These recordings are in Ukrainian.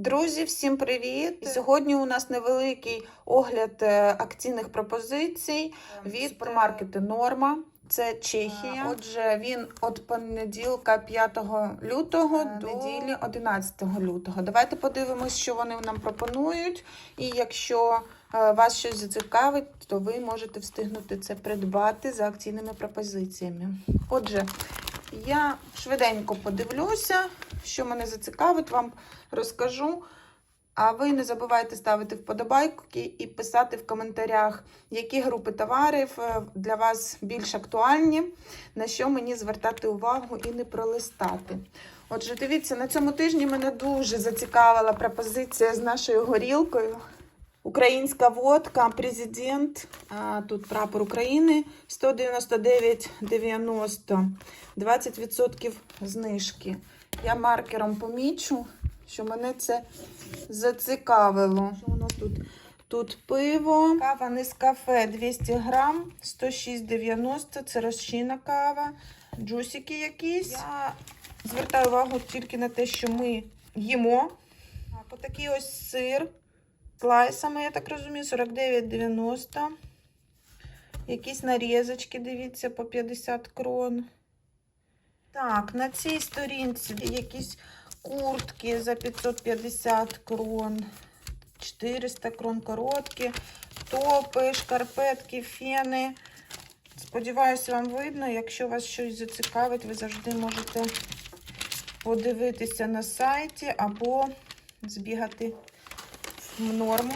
Друзі, всім привіт! Сьогодні у нас невеликий огляд е, акційних пропозицій від супермаркету Норма. Це Чехія. Отже, він від понеділка 5 лютого до неділі 11 лютого. Давайте подивимось, що вони нам пропонують. І якщо е, вас щось зацікавить, то ви можете встигнути це придбати за акційними пропозиціями. Отже, я швиденько подивлюся, що мене зацікавить, вам розкажу. А ви не забувайте ставити вподобайки і писати в коментарях, які групи товарів е, для вас більш актуальні, на що мені звертати увагу і не пролистати. Отже, дивіться, на цьому тижні мене дуже зацікавила пропозиція з нашою горілкою. Українська водка, президент, тут прапор України 199,90, 20% знижки. Я маркером помічу, що мене це зацікавило. Що нас тут? Тут пиво, кава Нескафе 200 грам, 106,90, це розчинна кава, джусики якісь. Я звертаю увагу тільки на те, що ми їмо. Так, отакий ось сир слайсами, я так розумію, 49,90. Якісь нарізочки, дивіться, по 50 крон. Так, на цій сторінці якісь куртки за 550 крон, 400 крон короткі, топи, шкарпетки, фени. Сподіваюся, вам видно. Якщо вас щось зацікавить, ви завжди можете подивитися на сайті або збігати в норму.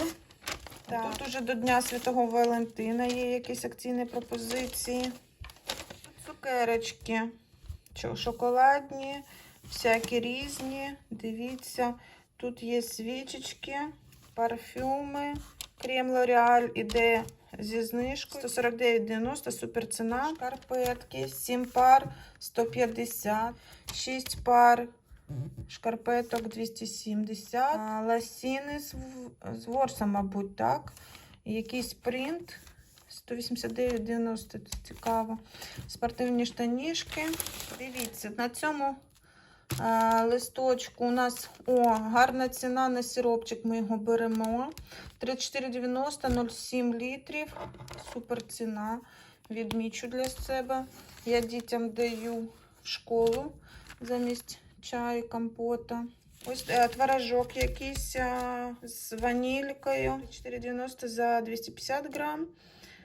Так. Тут уже до Дня Святого Валентина є якісь акційні пропозиції. Цукерочки, шоколадні, всякі різні. Дивіться, тут є свічечки, парфюми. Крем L'Oreal іде зі знижкою. 149,90 супер ціна. Шкарпетки, 7 пар 150, 6 пар шкарпеток 270, ласіни з, з ворса, мабуть, так. Якийсь принт 189,90, це цікаво. Спортивні штанішки. Дивіться, на цьому а, листочку у нас о, гарна ціна на сиропчик. Ми його беремо. 34,90, 0,7 літрів. Супер ціна. Відмічу для себе. Я дітям даю в школу замість чаю, компота. Ось е, творожок якийсь е, з ванількою. 4,90 за 250 грам.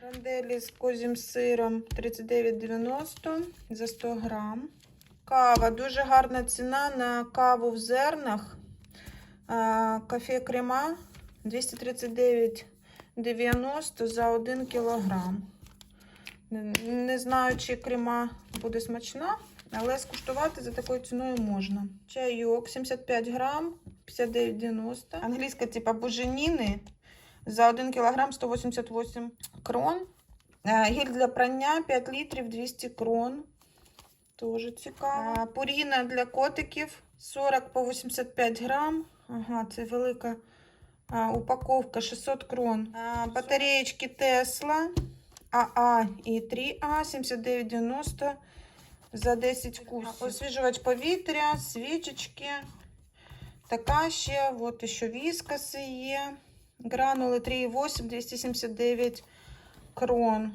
Ранделі з козім сиром 39,90 за 100 грам. Кава. Дуже гарна ціна на каву в зернах. Кафе крема 239,90 за 1 кілограм. Не знаю, чи крема буде смачна, але скуштувати за такою ціною можна. Чайок 75 грам, 59,90. Англійська типа буженіни за 1 кілограм 188 крон. Е, Гель для прання 5 літрів 200 крон. Тоже цікаво. Е, Пуріна для котиків 40 по 85 грам. Ага, це велика е, упаковка 600 крон. Батареєчки Тесла. АА і 3А 79,90 за 10 курсів. Освіжувач повітря, свічечки. Така ще, от ще віскаси є. Гранули 3,8, 279 крон.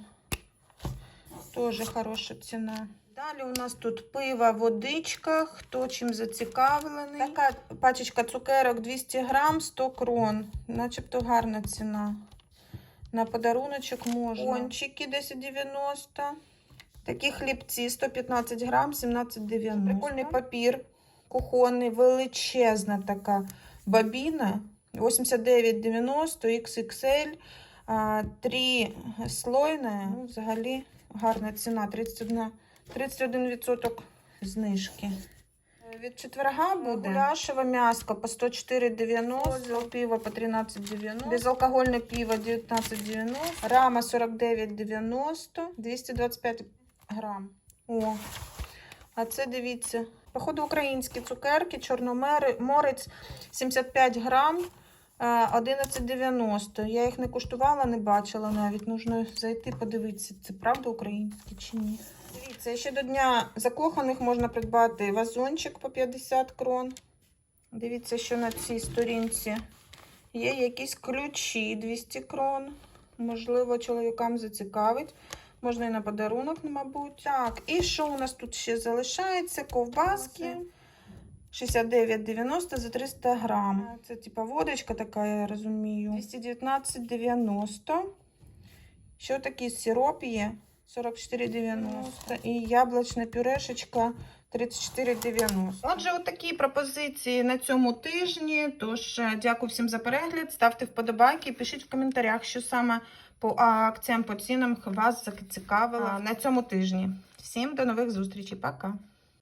Тоже хороша ціна. Далі у нас тут пиво, водичка, хто чим зацікавлений. Така пачечка цукерок 200 грам, 100 крон. Начебто гарна ціна. На подаруночок можна. Кончики 10,90. Такі хлібці 115 грам, 17,90. Прикольний папір кухонний, величезна така бабіна. 89,90 XXL. А, Три слойне. Ну, взагалі гарна ціна. 31, 31% знижки. Від четверга буде гуляшеве м'яско по 104,90, пиво по 13,90, безалкогольне пиво 19,90, рама 49,90, 225 грам. О, а це дивіться. Походу українські цукерки, чорноморець 75 грам, 11,90. Я їх не куштувала, не бачила навіть. Нужно зайти подивитися, це правда українські чи ні. Дивіться, ще до дня закоханих можна придбати вазончик по 50 крон. Дивіться, що на цій сторінці є якісь ключі 200 крон. Можливо, чоловікам зацікавить. Можна і на подарунок, мабуть. Так, і що у нас тут ще залишається? Ковбаски. 69,90 за 300 грам. Це типа водочка така, я розумію. 219,90. Що такий сироп є? 44,90. І яблучна пюрешечка 34,90. Отже, отакі пропозиції на цьому тижні. Тож, е, дякую всім за перегляд. Ставте вподобайки, пишіть в коментарях, що саме по акціям, по цінам вас зацікавило на цьому тижні. Всім до нових зустрічей. Пока!